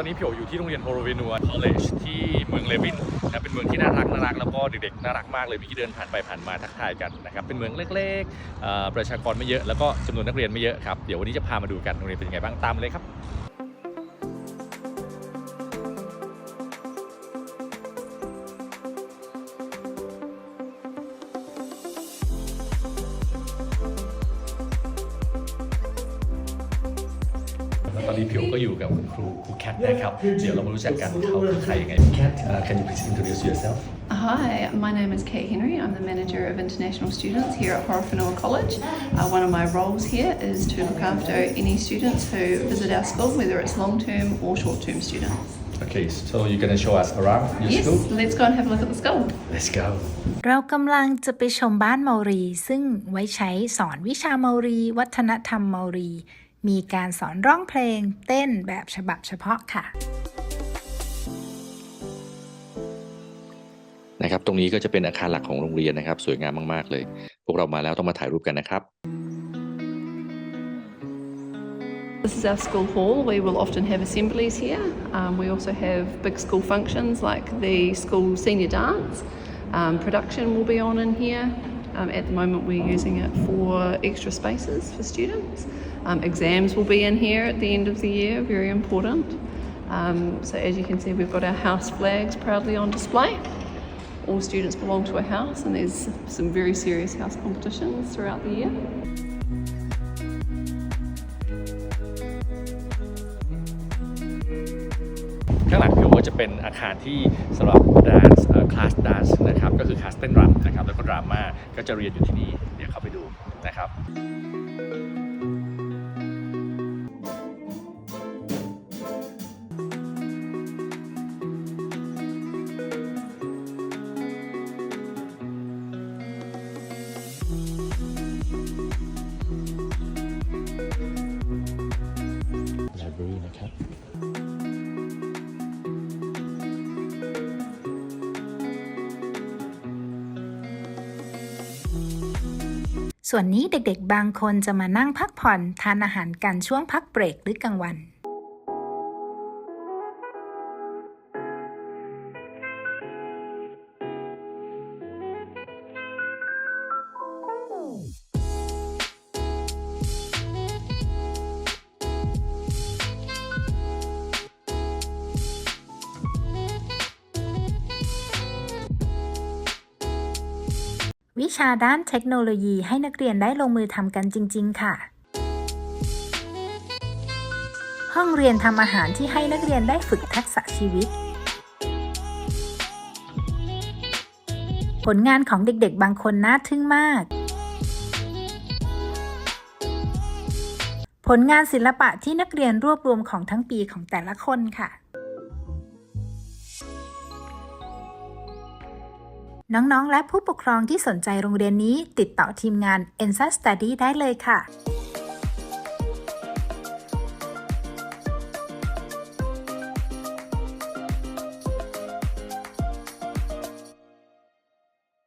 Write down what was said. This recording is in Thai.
อนนี้พี่โออยู่ที่โรงเรียนโฮโรเวนัวคอลเลจที่เมืองเลวินนะเป็นเมืองที่น่ารักน่ารักแล้วก็เด็กๆน่ารักมากเลยมีที่เดินผ่านไปผ่านมาทักทายกันนะครับเป็นเมืองเล็กๆประชากรไม่เยอะแล้วก็จำนวนนักเรียนไม่เยอะครับเดี๋ยววันนี้จะพามาดูกันโรงเรียนเป็นยังไงบ้างตามเลยครับ แล้วตอนนี้พี่โอก็อยู่กับคุณครูครูแคทนะครับ เดี๋ยวเรามารู้จักกันเขาคือใครยังไงพี่แคท uh, can you please introduce yourself Hi, my name is Kate Henry. I'm the manager of international students here at Horowhenua College. Uh, one of my roles here is to look after any students who visit our school, whether it's long-term or short-term students. okay so you're gonna show us around your Yes, school let's go and have a look at the school. let's go เรากำลังจะไปชมบ้านเมารี ซึ่งไว้ใช้สอนวิชาเมารี วัฒนธรรมเมารี มีการสอนร้องเพลงเต้นแบบฉบับเฉพาะค่ะนะครับตรงนี้ก็จะเป็นอาคารหลักของโรงเรียนนะครับ สวยงามมาก ๆ เลย พวกเรามาแล้วต้องมาถ่ายรูปกันนะครับ This is our school hall. We will often have assemblies here. Um, we also have big school functions like the school senior dance. Um, production will be on in here. Um, at the moment, we're using it for extra spaces for students. Um, exams will be in here at the end of the year, very important. Um, so, as you can see, we've got our house flags proudly on display. All students belong to a house, and there's some very serious house competitions throughout the year. ข้างหลังพี่โอก็จะเป็นอาคารที่สำหรับ dance คลาสดานซ์นะครับ ก็คือคลาสเต้นรำนะครับ แล้วก็ดราม่าก็จะเรียนอยู่ที่นี่ เดี๋ยวเข้าไปดูนะครับ ส่วนนี้เด็กๆ บางคนจะมานั่งพักผ่อนทานอาหารกันช่วงพักเบรกหรือกลางวัน วิชาด้านเทคโนโลยีให้นักเรียนได้ลงมือทำกันจริง ๆ ค่ะ ห้องเรียนทำอาหารที่ให้นักเรียนได้ฝึกทักษะชีวิต ผลงานของเด็กๆ บางคนน่าทึ่งมาก ผลงานศิลปะที่นักเรียนรวบรวมของทั้งปีของแต่ละคนค่ะ น้องๆ และผู้ปกครองที่สนใจโรงเรียนนี้ติดต่อทีมงาน ENSA Study ได้เลยค่ะ